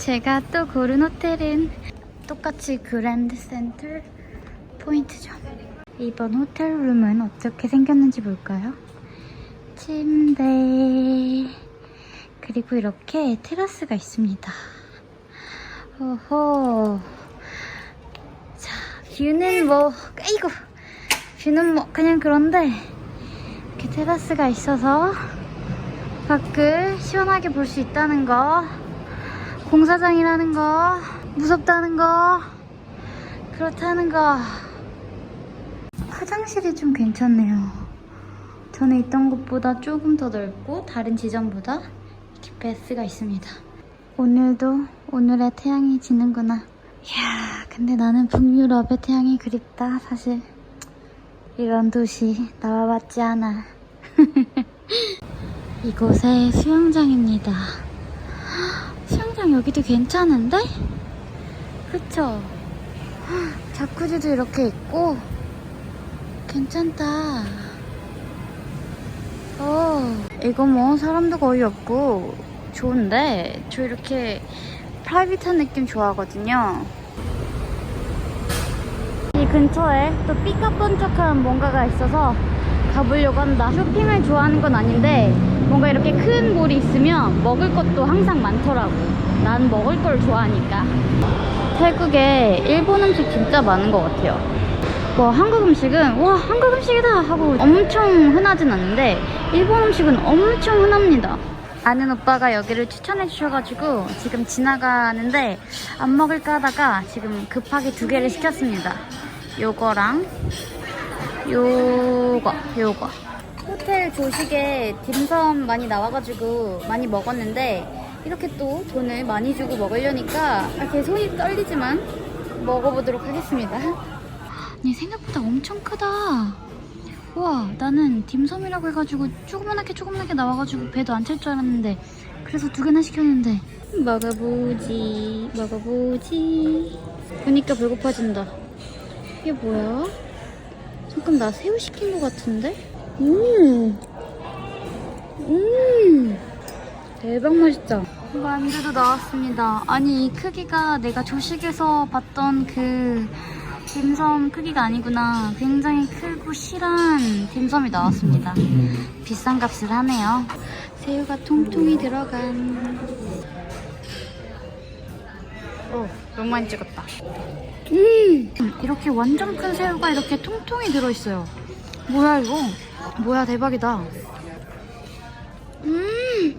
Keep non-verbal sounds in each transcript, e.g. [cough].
제가 또 고른 호텔은 똑같이 그랜드 센터 포인트점. 이번 호텔 룸은 어떻게 생겼는지 볼까요? 침대 그리고 이렇게 테라스가 있습니다. 오호. 자, 뷰는 뭐, 아이고. 뷰는 뭐, 그냥 그런데, 이렇게 테라스가 있어서, 밖을 시원하게 볼 수 있다는 거, 공사장이라는 거, 무섭다는 거, 그렇다는 거. 화장실이 좀 괜찮네요. 전에 있던 곳보다 조금 더 넓고, 다른 지점보다 이렇게 베스가 있습니다. 오늘도 오늘의 태양이 지는구나. 이야, 근데 나는 북유럽의 태양이 그립다, 사실. 이런 도시 나와봤지 않아. [laughs] 이곳의 수영장입니다. 수영장 여기도 괜찮은데? 그쵸? 자쿠지도 이렇게 있고, 괜찮다. 어, 이거 뭐 사람도 거의 없고, 좋은데 저 이렇게 프라이빗한 느낌 좋아하거든요. 이 근처에 또 삐까뻔쩍한 뭔가가 있어서 가보려고 한다. 쇼핑을 좋아하는 건 아닌데 뭔가 이렇게 큰 몰이 있으면 먹을 것도 항상 많더라고. 난 먹을 걸 좋아하니까. 태국에 일본 음식 진짜 많은 것 같아요. 뭐 한국 음식은 와 한국 음식이다 하고 엄청 흔하진 않는데 일본 음식은 엄청 흔합니다. 아는 오빠가 여기를 추천해 주셔가지고 지금 지나가는데 안 먹을까 하다가 지금 급하게 두 개를 시켰습니다. 요거랑 요거 요거 호텔 조식에 딤섬 많이 나와가지고 많이 먹었는데 이렇게 또 돈을 많이 주고 먹으려니까 이렇게 손이 떨리지만 먹어보도록 하겠습니다. [laughs] 아니 생각보다 엄청 크다. 우와 나는 딤섬이라고 해가지고 조그만하게 조그만하게 나와가지고 배도 안 찰 줄 알았는데 그래서 두 개나 시켰는데 먹어보지 먹어보지 보니까 배고파진다 이게 뭐야? 잠깐 나 새우 시킨 것 같은데? 음, 음, 대박 맛있다. 만두도 나왔습니다. 아니 이 크기가 내가 조식에서 봤던 그 딤섬 크기가 아니구나. 굉장히 크고 실한 딤섬이 나왔습니다. 비싼 값을 하네요. 새우가 통통이 들어간. 어, 너무 많이 찍었다. 음, 이렇게 완전 큰 새우가 이렇게 통통이 들어있어요. 뭐야 이거? 뭐야 대박이다. 음,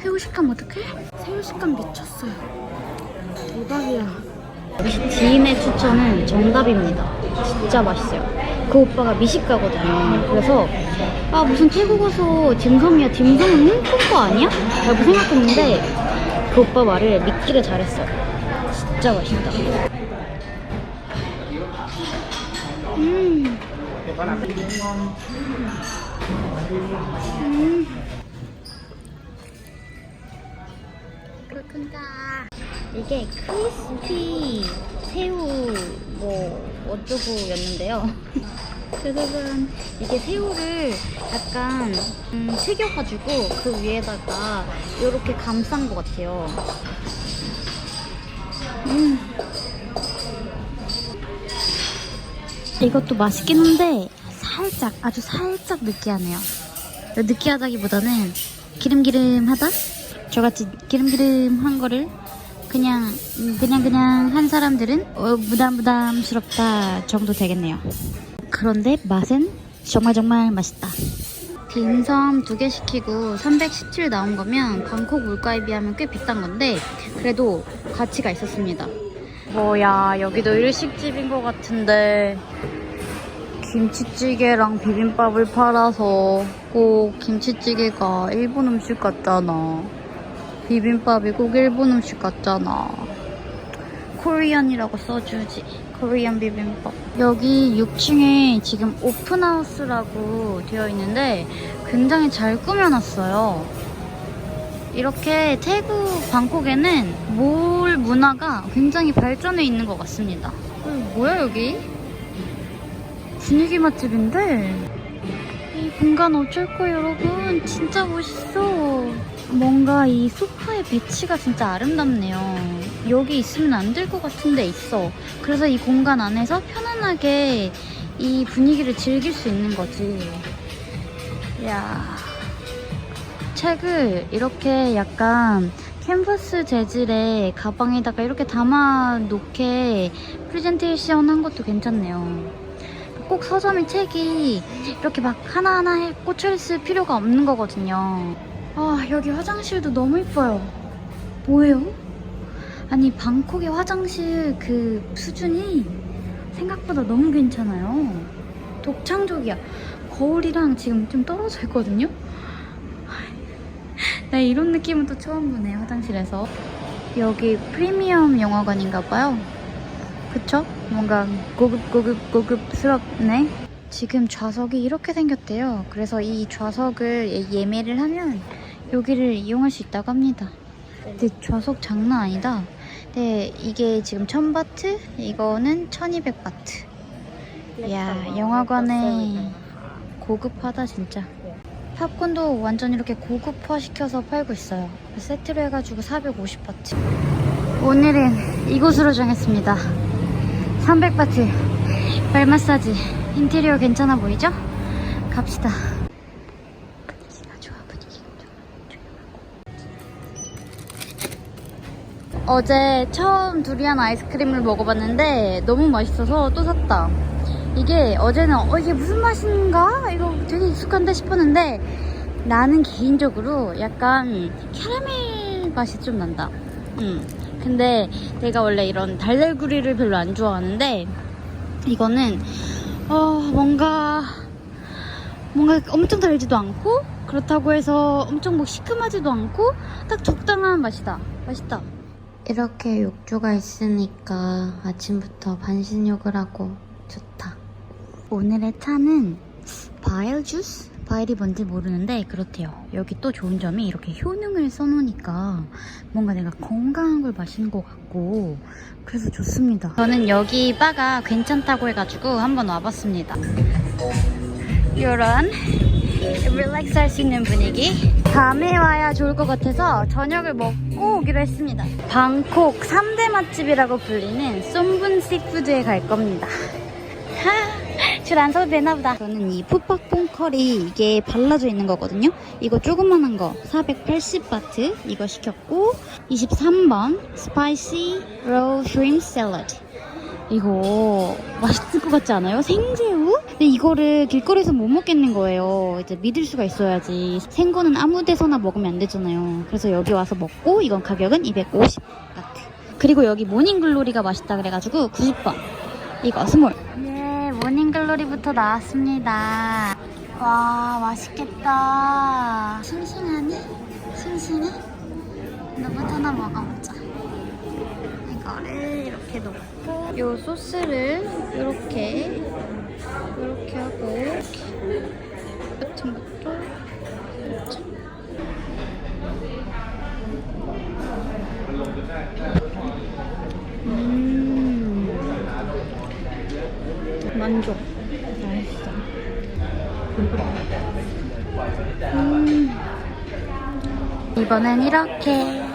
새우 식감 어떡해? 새우 식감 미쳤어요. 대박이야. 지인의 추천은 정답입니다. 진짜 맛있어요. 그 오빠가 미식가거든요. 그래서 아 무슨 태국 가서 딤섬이야 딤섬은 홍콩 거 아니야? 라고 생각했는데 그 오빠 말을 믿기를 잘했어요. 진짜 맛있다. 음. 음. 이게 크리스피 새우 뭐 어쩌고였는데요. [laughs] 짜자잔. 이게 새우를 약간 음, 튀겨가지고 그 위에다가 이렇게 감싼 것 같아요. 음. 이것도 맛있긴 한데 살짝 아주 살짝 느끼하네요. 느끼하다기보다는 기름기름하다? 저같이 기름기름한 거를 그냥 음, 그냥 그냥 한 사람들은 어, 부담 부담스럽다 정도 되겠네요. 그런데 맛은 정말 정말 맛있다. 딤섬 두 개 시키고 317 나온 거면 방콕 물가에 비하면 꽤 비싼 건데 그래도 가치가 있었습니다. 뭐야 여기도 일식집인 것 같은데 김치찌개랑 비빔밥을 팔아서 꼭 김치찌개가 일본 음식 같잖아. 비빔밥이 꼭 일본 음식 같잖아. 코리안이라고 써주지. 코리안 비빔밥. 여기 6층에 지금 오픈하우스라고 되어 있는데 굉장히 잘 꾸며놨어요. 이렇게 태국 방콕에는 몰 문화가 굉장히 발전해 있는 것 같습니다. 어, 뭐야 여기? 분위기 맛집인데 이 공간 어쩔 거예요 여러분 진짜 멋있어 뭔가 이 소파의 배치가 진짜 아름답네요. 여기 있으면 안 될 것 같은데 있어. 그래서 이 공간 안에서 편안하게 이 분위기를 즐길 수 있는 거지. 야 책을 이렇게 약간 캔버스 재질의 가방에다가 이렇게 담아 놓게 프레젠테이션 한 것도 괜찮네요. 꼭 서점이 책이 이렇게 막 하나하나 꽂혀 있을 필요가 없는 거거든요. 아, 여기 화장실도 너무 이뻐요. 뭐예요? 아니, 방콕의 화장실 그 수준이 생각보다 너무 괜찮아요. 독창적이야. 거울이랑 지금 좀 떨어져 있거든요? [laughs] 나 이런 느낌은 또 처음 보네, 화장실에서. 여기 프리미엄 영화관인가 봐요. 그쵸? 뭔가 고급 고급 고급스럽네. 지금 좌석이 이렇게 생겼대요. 그래서 이 좌석을 예- 예매를 하면 여기를 이용할 수 있다고 합니다. 근데 좌석 장난 아니다. 네, 이게 지금 1000바트, 이거는 1200바트. 이야, 영화관에 고급하다 진짜. 팝콘도 완전 이렇게 고급화 시켜서 팔고 있어요. 세트로 해가지고 450바트. 오늘은 이곳으로 정했습니다. 300바트 발 마사지 인테리어 괜찮아 보이죠? 갑시다 어제 처음 두리안 아이스크림을 먹어봤는데 너무 맛있어서 또 샀다 이게 어제는 어 이게 무슨 맛인가? 이거 되게 익숙한데 싶었는데 나는 개인적으로 약간 캐러멜 맛이 좀 난다 음. 근데 내가 원래 이런 달달구리를 별로 안 좋아하는데 이거는 어 뭔가 뭔가 엄청 달지도 않고 그렇다고 해서 엄청 뭐 시큼하지도 않고 딱 적당한 맛이다 맛있다 이렇게 욕조가 있으니까 아침부터 반신욕을 하고 좋다 오늘의 차는 바일 주스? 바일이 뭔지 모르는데 그렇대요. 여기 또 좋은 점이 이렇게 효능을 써놓으니까 뭔가 내가 건강한 걸 마시는 것 같고 그래서 좋습니다. 저는 여기 바가 괜찮다고 해가지고 한번 와봤습니다. 이런 릴렉스 할 수 있는 분위기 밤에 와야 좋을 것 같아서 저녁을 먹고 오기로 했습니다. 방콕 3대 맛집이라고 불리는 쏨분 시푸드에 갈 겁니다. 줄안 서도 되나 보다. 저는 이 푸팍퐁 커리 이게 발라져 있는 거거든요. 이거 조그만한 거 480바트 이거 시켰고 23번 스파이시 로우 슈림 샐러드 이거 맛있을 것 같지 않아요? 생새우? 근데 이거를 길거리에서 못 먹겠는 거예요. 이제 믿을 수가 있어야지. 생거는 아무 데서나 먹으면 안 되잖아요. 그래서 여기 와서 먹고 이건 가격은 250 바트. 그리고 여기 모닝글로리가 맛있다 그래가지고 90번. 이거 스몰. 예, 모닝글로리부터 나왔습니다. 와, 맛있겠다. 싱싱하니? 싱싱해? 너부터 하나 먹어보자. 이거를 이렇게 놓고. 요 소스를 이렇게 이렇게 하고. 이렇게 같은 것도 이렇게. 음. 만족. 맛있어. 음. 이번엔 이렇게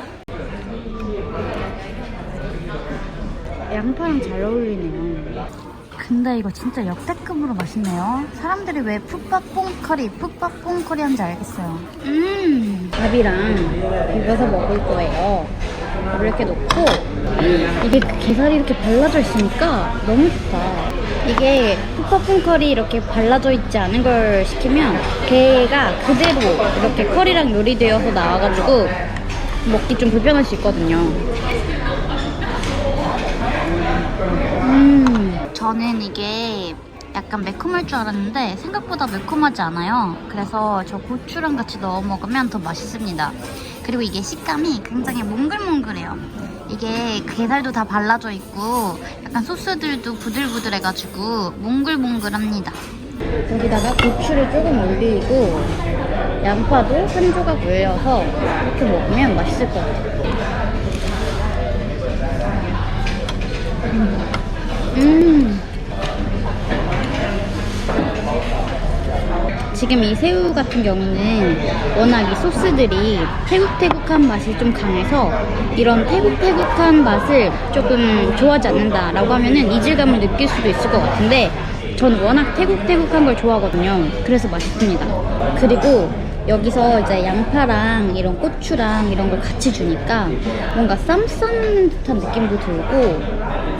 양파랑 잘 어울리네요. 근데 이거 진짜 역대급으로 맛있네요. 사람들이 왜 풋밥뽕 커리, 풋밥뽕 커리 하는지 알겠어요. 음, 밥이랑 비벼서 먹을 거예요. 밥을 이렇게 놓고 이게 그 게살이 이렇게 발라져 있으니까 너무 좋다. 이게 풋밥뽕 커리 이렇게 발라져 있지 않은 걸 시키면 게가 그대로 이렇게 커리랑 요리되어서 나와가지고 먹기 좀 불편할 수 있거든요. 음, 저는 이게 약간 매콤할 줄 알았는데 생각보다 매콤하지 않아요. 그래서 저 고추랑 같이 넣어 먹으면 더 맛있습니다. 그리고 이게 식감이 굉장히 몽글몽글해요. 이게 게살도 다 발라져 있고 약간 소스들도 부들부들해가지고 몽글몽글합니다. 여기다가 고추를 조금 올리고 양파도 한 조각 올려서 이렇게 먹으면 맛있을 것 같아요. 음. 지금 이 새우 같은 경우는 워낙 이 소스들이 태국태국한 맛이 좀 강해서 이런 태국태국한 맛을 조금 좋아하지 않는다라고 하면은 이질감을 느낄 수도 있을 것 같은데 전 워낙 태국태국한 걸 좋아하거든요. 그래서 맛있습니다. 그리고 여기서 이제 양파랑 이런 고추랑 이런 걸 같이 주니까 뭔가 쌈 싸는 듯한 느낌도 들고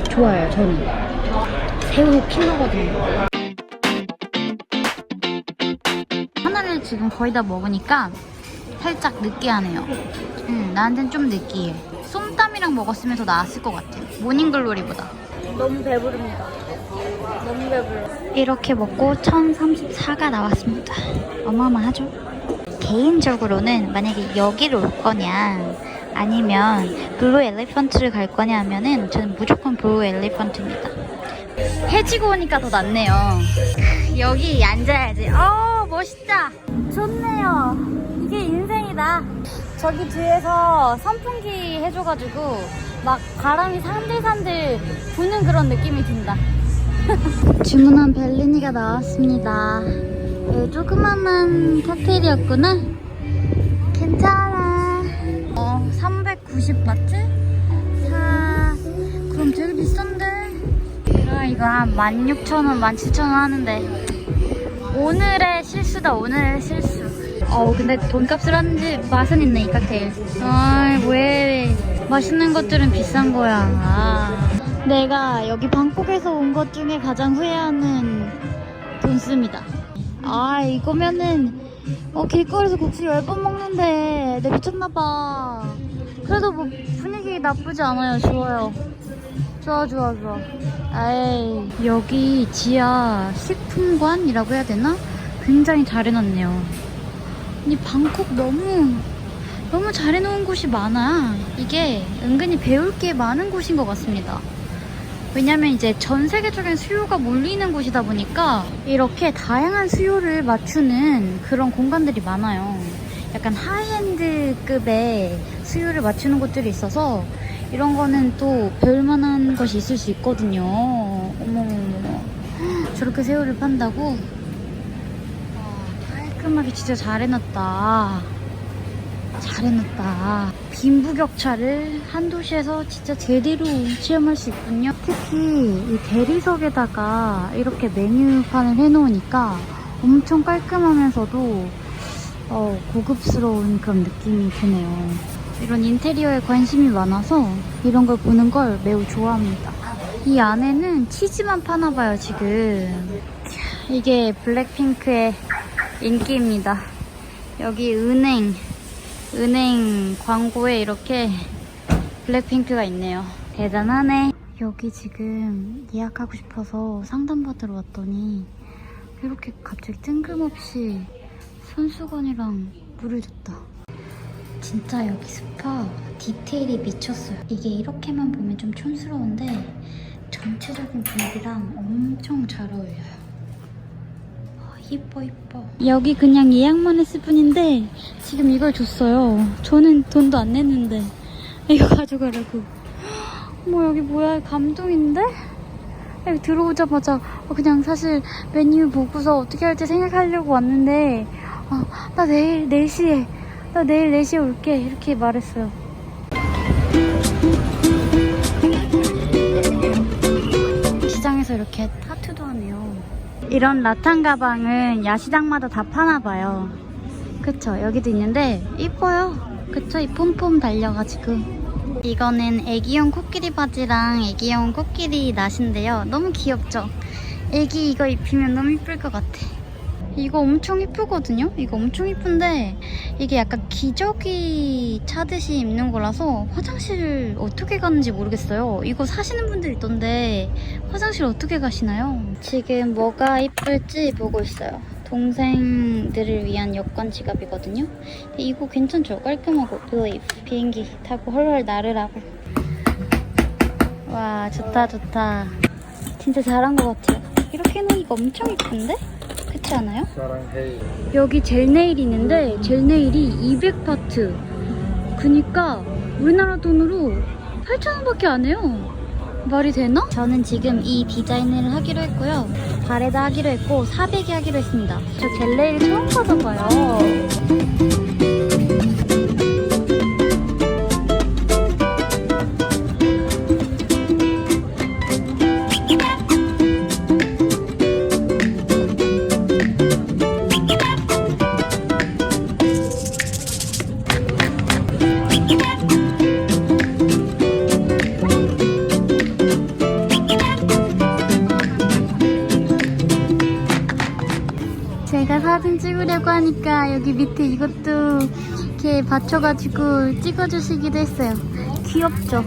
좋아요, 저는. 새우 킬러거든요. 하나를 지금 거의 다 먹으니까 살짝 느끼하네요. 음, 나한텐 좀 느끼해. 쏨땀이랑 먹었으면 더 나았을 것 같아. 모닝글로리보다. 너무 배부릅니다. 너무 배불러. 이렇게 먹고 1034가 나왔습니다. 어마어마하죠? 개인적으로는 만약에 여기를 올 거냐 아니면 블루 엘리펀트를 갈 거냐 하면은 저는 무조건 블루 엘리펀트입니다. 해지고 오니까 더 낫네요. [laughs] 여기 앉아야지. 어 멋있다. 좋네요. 이게 인생이다. 저기 뒤에서 선풍기 해줘가지고 막 바람이 산들산들 부는 그런 느낌이 든다. [laughs] 주문한 벨리니가 나왔습니다. 네, 조그마한 칵테일이었구나. 괜찮아. 어, 390바트? 사. 그럼 되게 비싼데? 아, 이거 한 16,000원, 17,000원 하는데. 오늘의 실수다, 오늘의 실수. 어 근데 돈값을 하는지 맛은 있네, 이 칵테일. 아이, 왜. 맛있는 것들은 비싼 거야. 아. 내가 여기 방콕에서 온 것 중에 가장 후회하는 돈쓰입니다. 아 이거면은 어 길거리에서 국수 10번 먹는데 내 미쳤나봐 그래도 뭐 분위기 나쁘지 않아요. 좋아요. 좋아 좋아 좋아. 에이. 여기 지하 식품관이라고 해야 되나? 굉장히 잘 해놨네요. 이 방콕 너무 너무 잘 해놓은 곳이 많아. 이게 은근히 배울 게 많은 곳인 것 같습니다. 왜냐면 이제 전 세계적인 수요가 몰리는 곳이다 보니까 이렇게 다양한 수요를 맞추는 그런 공간들이 많아요. 약간 하이엔드급의 수요를 맞추는 곳들이 있어서 이런 거는 또 배울만한 것이 있을 수 있거든요. 어머머머. 저렇게 새우를 판다고? 와, 깔끔하게 진짜 잘 해놨다. 잘 해놨다. 빈부격차를 한 도시에서 진짜 제대로 체험할 수 있군요. 특히 이 대리석에다가 이렇게 메뉴판을 해놓으니까 엄청 깔끔하면서도 어, 고급스러운 그런 느낌이 드네요. 이런 인테리어에 관심이 많아서 이런 걸 보는 걸 매우 좋아합니다. 이 안에는 치즈만 파나봐요, 지금. 이게 블랙핑크의 인기입니다. 여기 은행, 은행 광고에 이렇게 블랙핑크가 있네요. 대단하네. 여기 지금 예약하고 싶어서 상담받으러 왔더니 이렇게 갑자기 뜬금없이 손수건이랑 물을 줬다. 진짜 여기 스파 디테일이 미쳤어요. 이게 이렇게만 보면 좀 촌스러운데 전체적인 분위기랑 엄청 잘 어울려요. 아, 이뻐 이뻐 여기 그냥 예약만 했을 뿐인데 지금 이걸 줬어요 저는 돈도 안 냈는데 이거 가져가라고 뭐 여기 뭐야 감동인데? 여기 들어오자마자 어, 그냥 사실 메뉴 보고서 어떻게 할지 생각하려고 왔는데 어, 나 내일 4시에 나 내일 4시에 올게 이렇게 말했어요 시장에서 이렇게 타투도 하네요 이런 라탄 가방은 야시장마다 다 파나 봐요. 그쵸? 여기도 있는데 이뻐요. 그쵸? 이 폼폼 달려가지고. 이거는 애기용 코끼리 바지랑 애기용 코끼리 낫인데요. 너무 귀엽죠? 애기 이거 입히면 너무 이쁠 것 같아. 이거 엄청 이쁘거든요? 이거 엄청 이쁜데 이게 약간 기저귀 차듯이 입는 거라서 화장실 어떻게 가는지 모르겠어요. 이거 사시는 분들 있던데 화장실 어떻게 가시나요? 지금 뭐가 이쁠지 보고 있어요. 동생들을 위한 여권 지갑이거든요. 이거 괜찮죠? 깔끔하고 블레이브 비행기 타고 헐헐 나르라고. 와 좋다 좋다. 진짜 잘한 것 같아요. 이렇게 해놓으니까 엄청 이쁜데? 그렇지 않아요? 여기 젤 네일이 있는데 젤 네일이 200파트. 그니까 우리나라 돈으로 8,000원밖에 안 해요. 말이 되나? 저는 지금 이 디자인을 하기로 했고요. 발에다 하기로 했고 400에 하기로 했습니다. 저 젤레일 처음 받아봐요. 여기 밑에 이것도 이렇게 받쳐가지고 찍어주시기도 했어요. 귀엽죠?